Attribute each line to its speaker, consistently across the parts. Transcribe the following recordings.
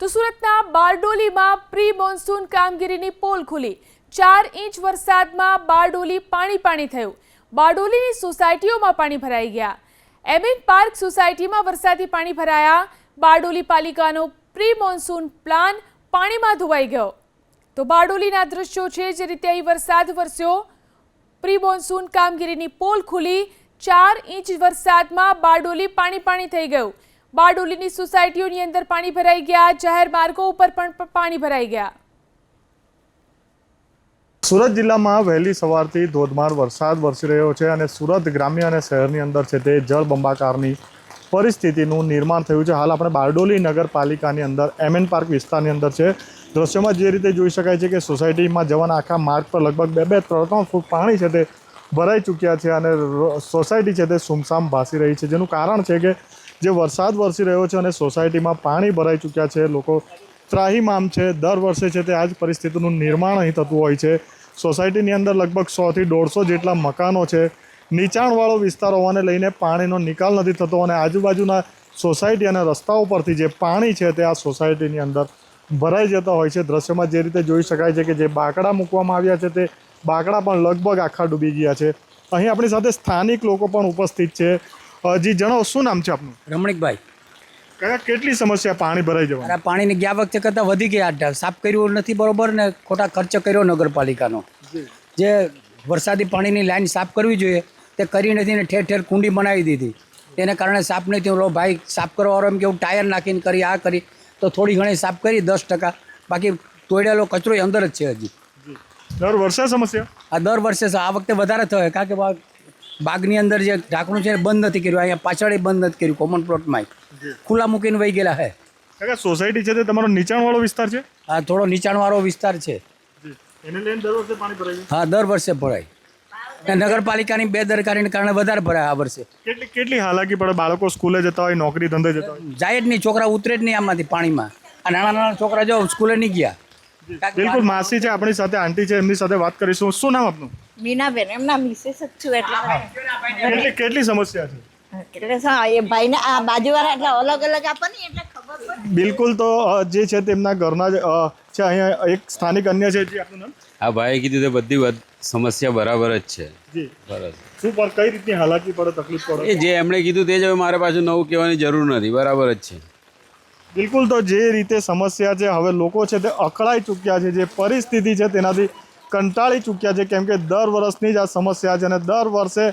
Speaker 1: તો સુરતના બારડોલીમાં પ્રી મોન્સૂન કામગીરીની પોલ ખુલી. ચાર ઇંચ વરસાદમાં બારડોલી પાણી પાણી થયું. બારડોલીની સોસાયટીઓમાં પાણી ભરાઈ ગયા. એમિન પાર્ક સોસાયટીમાં વરસાદી પાણી ભરાયા. બારડોલી પાલિકાનો પ્રી મોન્સૂન પ્લાન પાણીમાં ધોવાઈ ગયો. તો બારડોલીના દ્રશ્યો છે જે રીતે અહીં વરસાદ વરસ્યો. પ્રી મોન્સૂન કામગીરીની પોલ ખુલી. ચાર ઇંચ વરસાદમાં બારડોલી પાણી પાણી થઈ ગયું. બારડોલીની સોસાયટીઓની અંદર પાણી ભરાઈ ગયા. જાહેર માર્ગો ઉપર પણ પાણી ભરાઈ ગયા.
Speaker 2: સુરત જિલ્લામાં વહેલી સવારથી ધોધમાર વરસાદ વરસી રહ્યો છે અને સુરત ગ્રામ્ય અને શહેરની અંદર છે તે જળબંબાકારની પરિસ્થિતિનું નિર્માણ થયું છે. હાલ આપણે બારડોલી નગરપાલિકાની અંદર એમએન પાર્ક વિસ્તારની અંદર છે. દ્રશ્યમાં જે રીતે જોઈ શકાય છે કે સોસાયટીમાં જવાના આખા માર્ગ પર લગભગ બે બે, ત્રણ ત્રણ ફૂટ પાણી છે તે ભરાઈ ચૂક્યા છે અને સોસાયટી છે તે સુમસામ ભાસી રહી છે. જેનું કારણ છે કે જે વરસાદ વરસી રહ્યો છે અને સોસાયટીમાં પાણી ભરાઈ ચૂક્યા છે, લોકો ત્રાહીમામ છે, દર વર્ષે છે તે આ જ પરિસ્થિતિનું નિર્માણ અહીં થતું હોય છે. સોસાયટીની અંદર લગભગ સોથી દોઢસો જેટલા મકાનો છે. નીચાણવાળો વિસ્તાર હોવાને લઈને પાણીનો નિકાલ નથી થતો અને આજુબાજુના સોસાયટી અને રસ્તાઓ પરથી જે પાણી છે તે આ સોસાયટીની અંદર ભરાઈ જતા હોય છે. દ્રશ્યમાં જે રીતે જોઈ શકાય છે કે જે બાકડા મૂકવામાં આવ્યા છે તે બાકડા પણ લગભગ આખા ડૂબી ગયા છે. અહીં આપણી સાથે સ્થાનિક લોકો પણ ઉપસ્થિત છે. જી જણાવો શું નામ છે આપનું?
Speaker 3: રમણીકભાઈ.
Speaker 2: કયા કેટલી સમસ્યા પાણી ભરાઈ
Speaker 3: જવા પાણીની ગયા વખતે કરતાં વધી ગયા આઠ સાફ કર્યું નથી બરોબર ને ખોટા ખર્ચ કર્યો નગરપાલિકાનો. જે. વરસાદી પાણીની લાઈન સાફ કરવી જોઈએ તે કરી નથી ને ઠેર ઠેર કુંડી બનાવી દીધી. તેને કારણે સાફ નથી થયું. ઓલો ભાઈ સાફ કરવાવાળો એમ કેવું ટાયર નાખીને કરી આ કરી. તો થોડી ઘણી સાફ કરી દસ ટકા. બાકી તોડેલો કચરો અંદર જ છે હજી.
Speaker 2: દર વર્ષે સમસ્યા?
Speaker 3: આ દર વર્ષે આ વખતે વધારે થયો. કારણ કે બા- બાગની અંદર જે ઢાંકણું છે બંધ નથી કર્યું. અહીંયા પાછળ બંધ નથી કર્યું કોમન પ્લોટમાં ખુલ્લા મૂકીને વહી ગયેલા હે.
Speaker 2: કાકા સોસાયટી છે તે તમારો નીચાણવાળો વિસ્તાર છે?
Speaker 3: હા થોડો નીચાણવાળો વિસ્તાર છે.
Speaker 2: એને લઈને દર વર્ષે પાણી ભરાઈ
Speaker 3: હા દર વર્ષે ભરાય. નગરપાલિકાની બેદરકારીને કારણે વધારે ભરાય આ વર્ષે.
Speaker 2: કેટલી કેટલી હાલાકી પડે? બાળકો સ્કૂલે જતા હોય નોકરી ધંધે જતા હોય.
Speaker 3: જાય જ નહીં છોકરા ઉતરે જ નહીં આમાંથી પાણીમાં. આ નાના નાના છોકરા જો સ્કૂલે નહીં ગયા.
Speaker 2: બિલકુલ માસી છે આપણી સાથે આંટી છે એમની સાથે વાત કરીશું. શું નામ આપનું?
Speaker 4: મીનાબેન એમના મિસેસ જ છું એટલે
Speaker 2: કેટલી કેટલી સમસ્યા છે?
Speaker 4: એટલે એ ભાઈને આ બાજુવાળા એટલે અલગ અલગ આપે ને એટલે ખબર પડે.
Speaker 2: બિલકુલ તો જે છે તેમના ઘરના જ, છે અહીંયા એક સ્થાનિક અન્ય છે જી આપનું નામ?
Speaker 5: આ ભાઈએ કીધું તે બધી વાત સમસ્યા બરાબર જ છે.
Speaker 2: જી.
Speaker 5: બરાબર.
Speaker 2: શું પર કઈ રીતની હાલાકી પડે તકલીફ પડે?
Speaker 5: એ જે એમણે કીધું તે જ હવે મારે પાછું નવું કહેવાની જરૂર નથી બરાબર જ છે.
Speaker 2: બિલકુલ તો જે રીતે સમસ્યા છે હવે લોકો છે તે અકળાઈ ચૂક્યા છે જે પરિસ્થિતિ છે તેનાથી કંટાળી ચૂક્યા છે કેમ કે દર વર્ષની જ આ સમસ્યા છે અને દર વર્ષે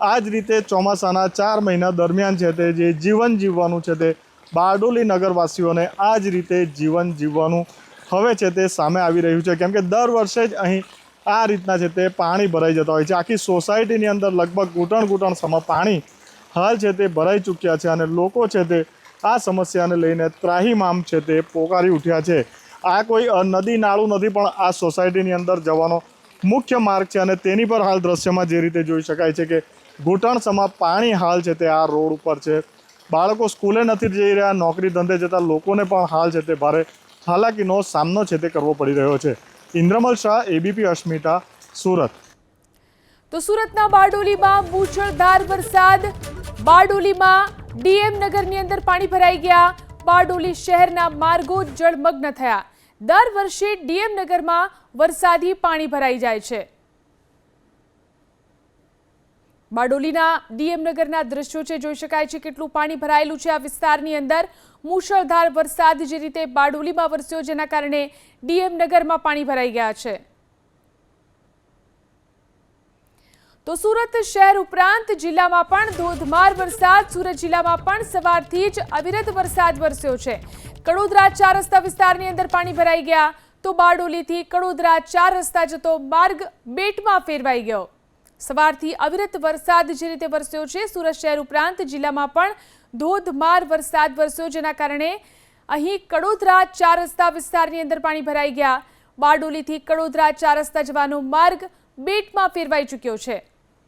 Speaker 2: આ જ રીતે ચોમાસાના ચાર મહિના દરમિયાન છે તે જે જીવન જીવવાનું છે તે બારડોલી નગરવાસીઓને આ જ રીતે જીવન જીવવાનું હવે છે તે સામે આવી રહ્યું છે કેમ કે દર વર્ષે જ અહીં આ રીતના છે તે પાણી ભરાઈ જતા હોય છે. આખી સોસાયટીની અંદર લગભગ ઘૂંટણ ઘૂંટણ સમા પાણી હાલ છે તે ભરાઈ ચૂક્યા છે અને લોકો છે તે આ સમસ્યાને લઈને ત્રાહીમામ છે તે પોકારી ઉઠ્યા છે. આ કોઈ નદી નાળું નથી, પણ આ સોસાયટીની અંદર જવાનો મુખ્ય માર્ગ છે અને તેની પર હાલ દ્રશ્યમાં જે રીતે જોઈ શકાય છે કે ઘૂંટણસમા પાણી હાલ છે તે આ રોડ ઉપર છે. બાળકો સ્કૂલે નથી જઈ રહ્યા, નોકરી ધંધે જતા લોકોને પણ હાલ છે તે ભારે હાલાકીનો સામનો છે તે કરવો પડી રહ્યો છે. ઇન્દ્રમલ શાહ એબીપી અસ્મિતા, સુરત.
Speaker 1: તો સુરતના બારડોલીમાં મૂછળધાર વરસાદ, બારડોલીમાં ડીએમ નગરની અંદર પાણી ભરાઈ ગયા. બારડોલી શહેરના માર્ગો જળમગ્ન થયા. દર વર્ષે ડીએમ નગરમાં વરસાદી પાણી ભરાઈ જાય છે. બારડોલીના ડીએમ નગરના દ્રશ્યો છે, જોઈ શકાય છે કેટલું પાણી ભરાયેલું છે આ વિસ્તારની અંદર. મુશળધાર વરસાદ જે રીતે બારડોલીમાં વરસ્યો, જેના કારણે ડીએમ નગરમાં પાણી ભરાઈ ગયા છે. તો સુરત શહેર ઉપરાંત જિલ્લામાં પણ ધોધમાર વરસાદ. સુરત જિલ્લામાં પણ સવારથી જ અવિરત વરસાદ વરસ્યો છે. કડોદરા ચાર રસ્તા વિસ્તારની અંદર પાણી ભરાઈ ગયા. તો બારડોલીથી કડોદરા ચાર રસ્તા જતો માર્ગ બેટમાં ફેરવાઈ ગયો. સવારથી અવિરત વરસાદ જે રીતે વરસ્યો છે, સુરત શહેર ઉપરાંત જિલ્લામાં પણ ધોધમાર વરસાદ વરસ્યો, જેના કારણે અહીં કડોદરા ચાર રસ્તા વિસ્તારની અંદર પાણી ભરાઈ ગયા. બારડોલીથી કડોદરા ચાર રસ્તા જવાનો માર્ગ બેટમાં ફેરવાઈ ચૂક્યો છે.